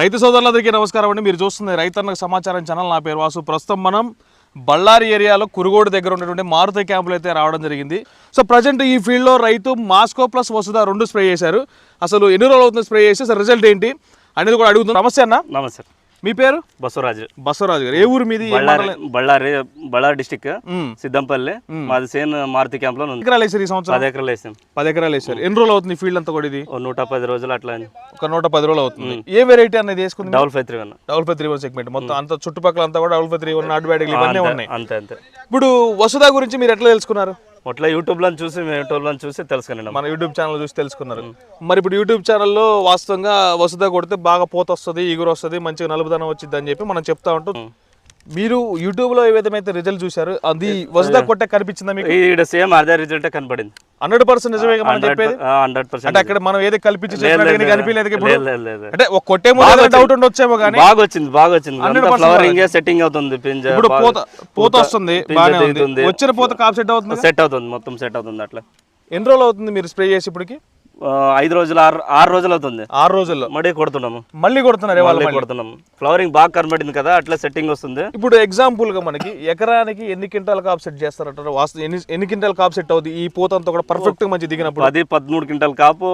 రైతు సోదరులందరికీ నమస్కారం అండి. మీరు చూస్తుంది రైతన్నకు సమాచారం ఛానల్. నా పేరు వాసు. ప్రస్తుతం మనం బళ్ళారి ఏరియాలో కురుగోడు దగ్గర ఉన్నటువంటి మారుతి క్యాంపులు అయితే రావడం జరిగింది. సో ప్రజెంట్ ఈ ఫీల్డ్లో రైతు మాస్కో ప్లస్ వసుదా రెండు స్ప్రే చేశారు. అసలు ఎన్ని రోజులు అవుతుంది స్ప్రే చేసి? అసలు రిజల్ట్ ఏంటి? అనేది కూడా అడుగుతుంది నమస్తే అన్న. నమస్తే. మీ పేరు? బసవరాజు. బసవరాజు గారు. ఏ ఊరు మీది? బళ్ళారి? బళ్ళారి బళ్ళారి డిస్టిక్. సిద్దంపల్లి. మాది సేన్ మారుతి క్యాంప్లో ఎకరాలు వేసారు ఈ సంవత్సరం? పది ఎకరాలు వేసాం. పది ఎకరాలు వేసారు. ఎన్ని రోజులు అవుతుంది ఫీల్డ్ అంతా కూడా ఇది? నూట పది రోజులు అట్లా ఒక నూట పది రోజులు అవుతుంది. ఏ వెరైటీ అనేది వేసుకుంది? Double five three one double five three one segment మొత్తం అంత చుట్టుపక్కల అంతా కూడా డబుల్ ఫైవ్ త్రీ వన్ నాటు బ్యాటరీ ఇవన్నీ ఉన్నాయి. అంతే అంతే. ఇప్పుడు వసుదా గురించి మీరు ఎట్లా తెలుసుకున్నారు? అట్లా యూట్యూబ్లో చూసి మేము యూట్యూబ్లో చూసి తెలుసుకున్నాం. మన యూట్యూబ్ ఛానల్ చూసి తెలుసుకున్నారు. మరి ఇప్పుడు యూట్యూబ్ ఛానల్లో వాస్తవంగా వసుదా కొడితే బాగా పోత వస్తుంది ఈగురు వస్తుంది మంచిగా నలుపుదనం వచ్చింది అని చెప్పి మనం చెప్తా ఉంటాం మీరు యూట్యూబ్లో ఏ విధమైతే రిజల్ట్ చూశారు అది వసుదా కొట్టే కనిపించిందా మీకు? ఈడ సేమ్ అదే రిజల్ట్ కనపడింది. హండ్రెడ్ పర్సెంట్ నిజమే మనం చెప్పేది? హండ్రెడ్ పర్సెంట్ అంటే అక్కడ మనం ఏది కల్పించి అనిపించలేదు అంటే ఒక కొట్టే ముందు డౌట్ ఉండొచ్చేమో కానీ బాగా వచ్చింది బాగా వచ్చింది. ఫ్లవరింగ్ సెట్టింగ్ అవుతుంది పింజ ఇప్పుడు పోత పోత వస్తుంది బాగానే ఉంది. వచ్చిన పోత కాప్ సెట్ అవుతుంది? సెట్ అవుతుంది మొత్తం సెట్ అవుతుంది అట్లా. ఎన్ని రోజులు అవుతుంది మీరు స్ప్రే చేసి ఇప్పటికి? ఐదు రోజులు ఆరు ఆరు రోజులు అవుతుంది. ఆరు రోజుల్లో. మడి కొడుతున్నాము. మళ్ళీ కొడుతున్నారు మళ్ళీ కొడుతున్నాము. ఫ్లవరింగ్ బాగా కనబడింది కదా అట్లా సెట్టింగ్ వస్తుంది. ఇప్పుడు ఎగ్జాంపుల్గా మనకి ఎకరానికి ఎన్ని క్వింటాల్ కాప్ సెట్ చేస్తారంటారు? వాస్తు ఎన్ని ఎన్ని క్వింటాల్ కాప్ సెట్ అవుతుంది ఈ పోతంతా కూడా పర్ఫెక్ట్గా మంచి దిగినప్పుడు. పది పదమూడు క్వింటాల్ కాపు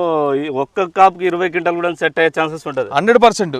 ఒక్క కాపుకి ఇరవై క్వింటాల్ కూడా సెట్ అయ్యే ఛాన్సెస్ ఉంటుంది. Hundred percent.